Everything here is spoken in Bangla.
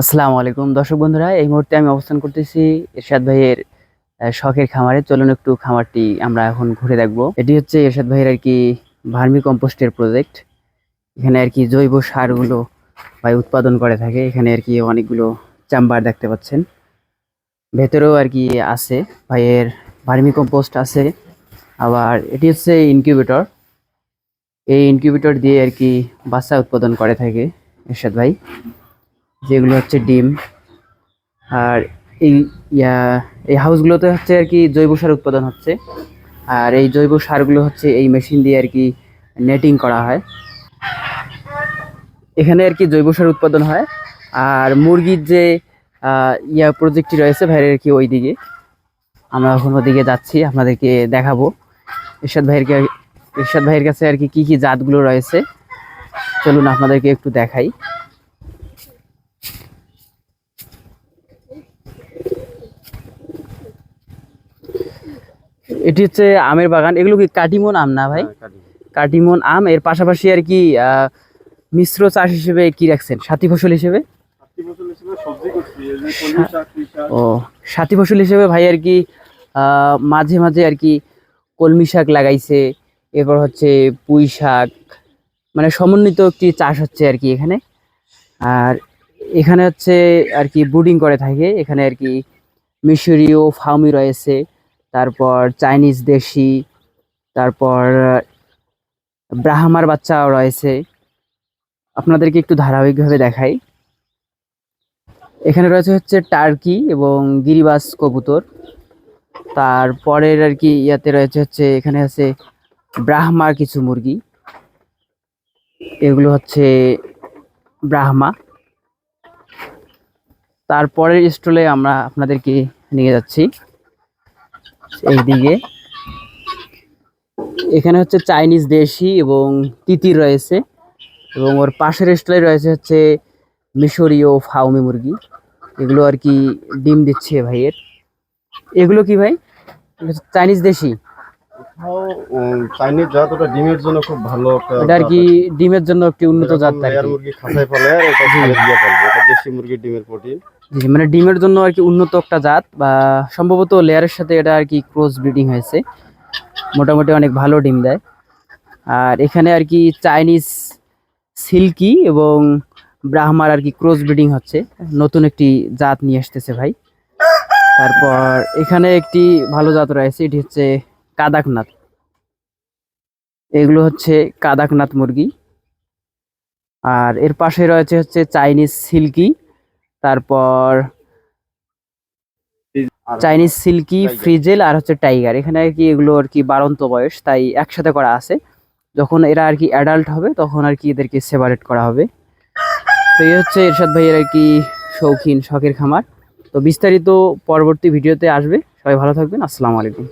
আসসালামু আলাইকুম। দর্শক বন্ধুরা, এই মুহূর্তে আমি অবস্থান করতেছি এরশাদ ভাইয়ের শখের খামারে। চলুন একটু খামারটি আমরা এখন ঘুরে দেখব। এটি হচ্ছে এরশাদ ভাইয়ের আর কি ভার্মি কম্পোস্টের প্রজেক্ট। এখানে আর কি জৈব সারগুলো ভাই উৎপাদন করে থাকে। এখানে আর কি অনেকগুলো চাম্বার দেখতে পাচ্ছেন। ভেতরেও আর কি আছে, ভাইয়ের ভার্মি কম্পোস্ট আছে। আবার এটি হচ্ছে ইনকিউবেটর। এই ইনকিউবেটর দিয়ে আর কি বাচ্চা উৎপাদন করে থাকে এরশাদ ভাই। যেগুলো হচ্ছে ডিম আর এই এই হাউসগুলোতে হচ্ছে আর কি জৈব সার উৎপাদন হচ্ছে। আর এই জৈব সারগুলো হচ্ছে এই মেশিন দিয়ে আর কি নেটিং করা হয়। এখানে আর কি জৈব সার উৎপাদন হয়। আর মুরগির যে ইয়া প্রজেক্টটি রয়েছে ভাইয়ের আর কি ওই দিকে। আমরা এখন ওদিকে যাচ্ছি, আপনাদেরকে দেখাবো। ইরশাদ ভাইয়ের ইরশাদ ভাইয়ের কাছে আর কি কি কি জাতগুলো রয়েছে। চলুন আপনাদেরকে একটু দেখাই। এটি হচ্ছে আমের বাগান। এগুলো কি কাটিমন আম না ভাই? কাটিমন। আম। এর পাশাপাশি আর কি মিশ্র চাষ হিসেবে কি রাখছেন? সাথী ফসল হিসেবে? ও সাথী ফসল হিসেবে ভাই আর কি মাঝে মাঝে আর কি কলমি শাক লাগাইছে। এরপর হচ্ছে পুঁই শাক। মানে সমন্বিত একটি চাষ হচ্ছে আর কি এখানে। আর এখানে হচ্ছে আর কি ব্রুডিং করে থাকে। এখানে আর কি মিশরীয় ফার্মি রয়েছে। তারপর চাইনিজ দেশি, তারপর ব্রাহ্মার বাচ্চাও রয়েছে। আপনাদেরকে একটু ধারাবাহিকভাবে দেখাই। এখানে রয়েছে হচ্ছে টার্কি এবং গিরিবাস কবুতর। তারপরের আর কি ইয়াতে রয়েছে হচ্ছে, এখানে আছে ব্রাহ্মার কিছু মুরগি। এগুলো হচ্ছে ব্রাহ্মা। তারপরের স্টলে আমরা আপনাদেরকে নিয়ে যাচ্ছি। এই দিকে এখানে হচ্ছে চাইনিজ দেশি এবং তিতির রয়েছে এবং ওর পাশের স্টলে রয়েছে হচ্ছে মিশরীয় ফাউমি মুরগি। এগুলো আর কি ডিম দিচ্ছে ভাইয়ের। এগুলো কি ভাই? চাইনিজ দেশি? চাইনিজ জাত ওটা ডিমের জন্য খুব ভালো এটা আর কি ডিমের জন্য একটি উন্নত জাত আর মুরগি খাঁচায় ফেলে আর এটা দিয়ে ফেলবে। এটা দেশি মুরগির ডিমের প্রোটিন। জি, জি, মানে ডিমের জন্য আর কি উন্নত একটা জাত বা সম্ভবত লেয়ারের সাথে এটা আর কি ক্রস ব্রিডিং হয়েছে। মোটামুটি অনেক ভালো ডিম দেয়। আর এখানে আর কি চাইনিজ সিল্কি এবং ব্রাহ্মার আর কি ক্রস ব্রিডিং হচ্ছে। নতুন একটি জাত নিয়ে আসতেছে ভাই। তারপর এখানে একটি ভালো জাত রয়েছে এটি হচ্ছে কাদাকনাথ। এগুলো হচ্ছে কাদাকনাথ মুরগি। আর এর পাশে রয়েছে হচ্ছে চাইনিজ সিল্কি। তারপর চাইনিজ সিল্কি ফ্রিজেল আর হচ্ছে টাইগার। এখানে আর কি এগুলো আর কি বারন্ত বয়স তাই একসাথে করা আছে। যখন এরা আর কি অ্যাডাল্ট হবে তখন আর কি এদেরকে সেপারেট করা হবে। তো এই হচ্ছে এরশাদ ভাইয়ের আর কি শৌখিন শখের খামার। তো বিস্তারিত পরবর্তী ভিডিওতে আসবে। সবাই ভালো থাকবেন। আসসালামু আলাইকুম।